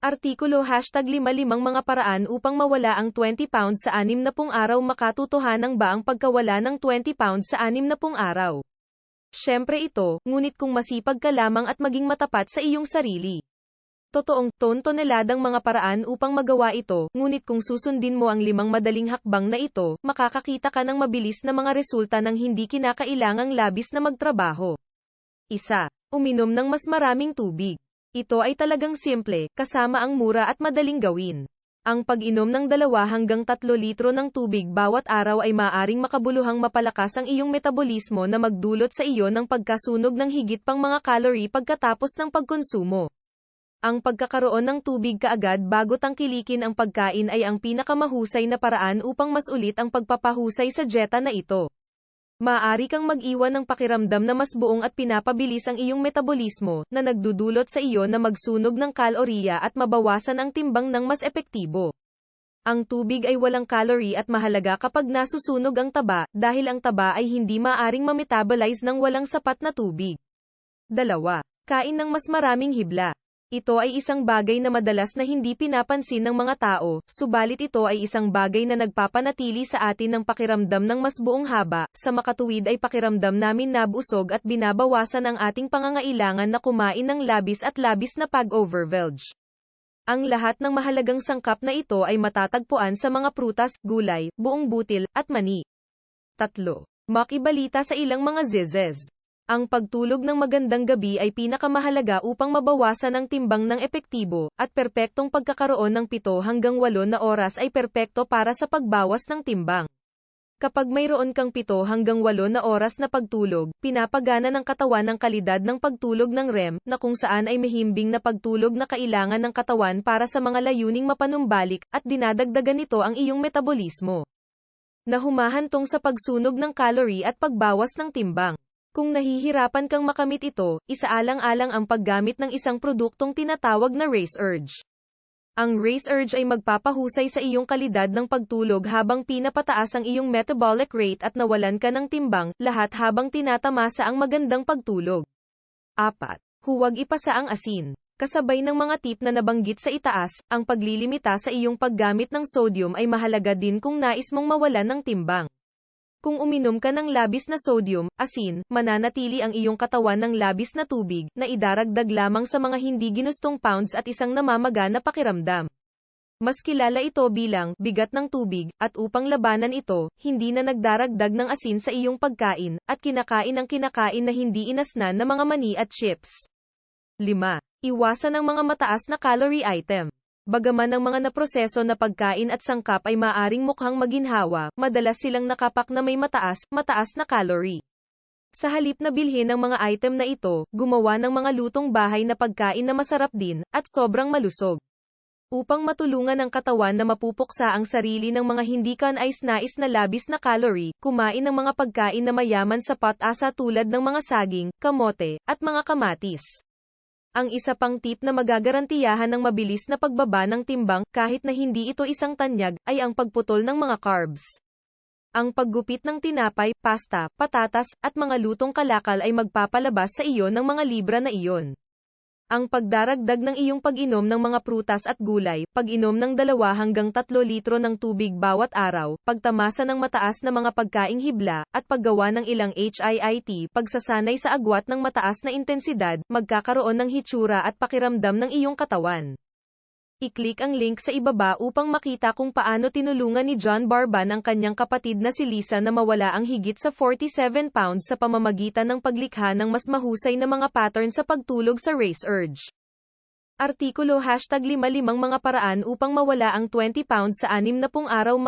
Artikulo hashtag 55 mga paraan upang mawala ang 20 pounds sa 60 araw makatutuhanang ba ang pagkawala ng 20 pounds sa 60 araw? Siyempre ito, ngunit kung masipag ka lamang at maging matapat sa iyong sarili. Totoong, ton-toneladang mga paraan upang magawa ito, ngunit kung susundin mo ang limang madaling hakbang na ito, makakakita ka ng mabilis na mga resulta ng hindi kinakailangang labis na magtrabaho. Isa. Uminom ng mas maraming tubig. Ito ay talagang simple, kasama ang mura at madaling gawin. Ang pag-inom ng dalawa hanggang tatlo litro ng tubig bawat araw ay maaring makabuluhang mapalakas ang iyong metabolismo na magdulot sa iyo ng pagkasunog ng higit pang mga calorie pagkatapos ng pagkonsumo. Ang pagkakaroon ng tubig kaagad bago tangkilikin ang pagkain ay ang pinakamahusay na paraan upang mas ulit ang pagpapahusay sa dieta na ito. Maaari kang mag-iwan ng pakiramdam na mas buong at pinapabilis ang iyong metabolismo, na nagdudulot sa iyo na magsunog ng kalorya at mabawasan ang timbang ng mas epektibo. Ang tubig ay walang calorie at mahalaga kapag nasusunog ang taba, dahil ang taba ay hindi maaring ma-metabolize ng walang sapat na tubig. Dalawa. Kain ng mas maraming hibla. Ito ay isang bagay na madalas na hindi pinapansin ng mga tao, subalit ito ay isang bagay na nagpapanatili sa atin ng pakiramdam ng mas buong haba, sa makatuwid ay pakiramdam namin nabusog at binabawasan ang ating pangangailangan na kumain ng labis at labis na pag-overvulge. Ang lahat ng mahalagang sangkap na ito ay matatagpuan sa mga prutas, gulay, buong butil, at mani. Tatlo. Makibalita sa ilang mga zizes. Ang pagtulog ng magandang gabi ay pinakamahalaga upang mabawasan ang timbang ng epektibo, at perpektong pagkakaroon ng 7 hanggang 8 na oras ay perpekto para sa pagbawas ng timbang. Kapag mayroon kang 7 hanggang 8 na oras na pagtulog, pinapagana ng katawan ang kalidad ng pagtulog ng REM, na kung saan ay mahimbing na pagtulog na kailangan ng katawan para sa mga layuning mapanumbalik, at dinadagdagan nito ang iyong metabolismo. Na humahantong sa pagsunog ng calorie at pagbawas ng timbang. Kung nahihirapan kang makamit ito, isaalang-alang ang paggamit ng isang produktong tinatawag na Race Urge. Ang Race Urge ay magpapahusay sa iyong kalidad ng pagtulog habang pinapataas ang iyong metabolic rate at nawalan ka ng timbang, lahat habang tinatamasa ang magandang pagtulog. 4. Huwag ipasa ang asin. Kasabay ng mga tip na nabanggit sa itaas, ang paglilimita sa iyong paggamit ng sodium ay mahalaga din kung nais mong mawalan ng timbang. Kung uminom ka ng labis na sodium, asin, mananatili ang iyong katawan ng labis na tubig, na idaragdag lamang sa mga hindi ginustong pounds at isang namamaga na pakiramdam. Mas kilala ito bilang bigat ng tubig, at upang labanan ito, hindi na nagdaragdag ng asin sa iyong pagkain, at kinakain ang kinakain na hindi inasnan na mga mani at chips. 5. Iwasan ang mga mataas na calorie item. Bagaman ang mga naproseso na pagkain at sangkap ay maaring mukhang maginhawa, madalas silang nakapak na may mataas, mataas na calorie. Sa halip na bilhin ang mga item na ito, gumawa ng mga lutong bahay na pagkain na masarap din, at sobrang malusog. Upang matulungan ang katawan na mapupuksa ang sarili ng mga hindi kanais-nais na labis na calorie, kumain ng mga pagkain na mayaman sa potasa tulad ng mga saging, kamote, at mga kamatis. Ang isa pang tip na magagarantiyahan ng mabilis na pagbaba ng timbang, kahit na hindi ito isang tanyag, ay ang pagputol ng mga carbs. Ang paggupit ng tinapay, pasta, patatas, at mga lutong kalakal ay magpapalabas sa iyo ng mga libra na iyon. Ang pagdaragdag ng iyong pag-inom ng mga prutas at gulay, pag-inom ng 2 hanggang 3 litro ng tubig bawat araw, pagtamasa ng mataas na mga pagkaing hibla, at paggawa ng ilang HIIT, pagsasanay sa agwat ng mataas na intensidad, magkakaroon ng hitsura at pakiramdam ng iyong katawan. I-click ang link sa ibaba upang makita kung paano tinulungan ni John Barban ang kanyang kapatid na si Lisa na mawala ang higit sa 47 pounds sa pamamagitan ng paglikha ng mas mahusay na mga pattern sa pagtulog sa race urge. Artikulo hashtag 55 mga paraan upang mawala ang 20 pounds sa 60 araw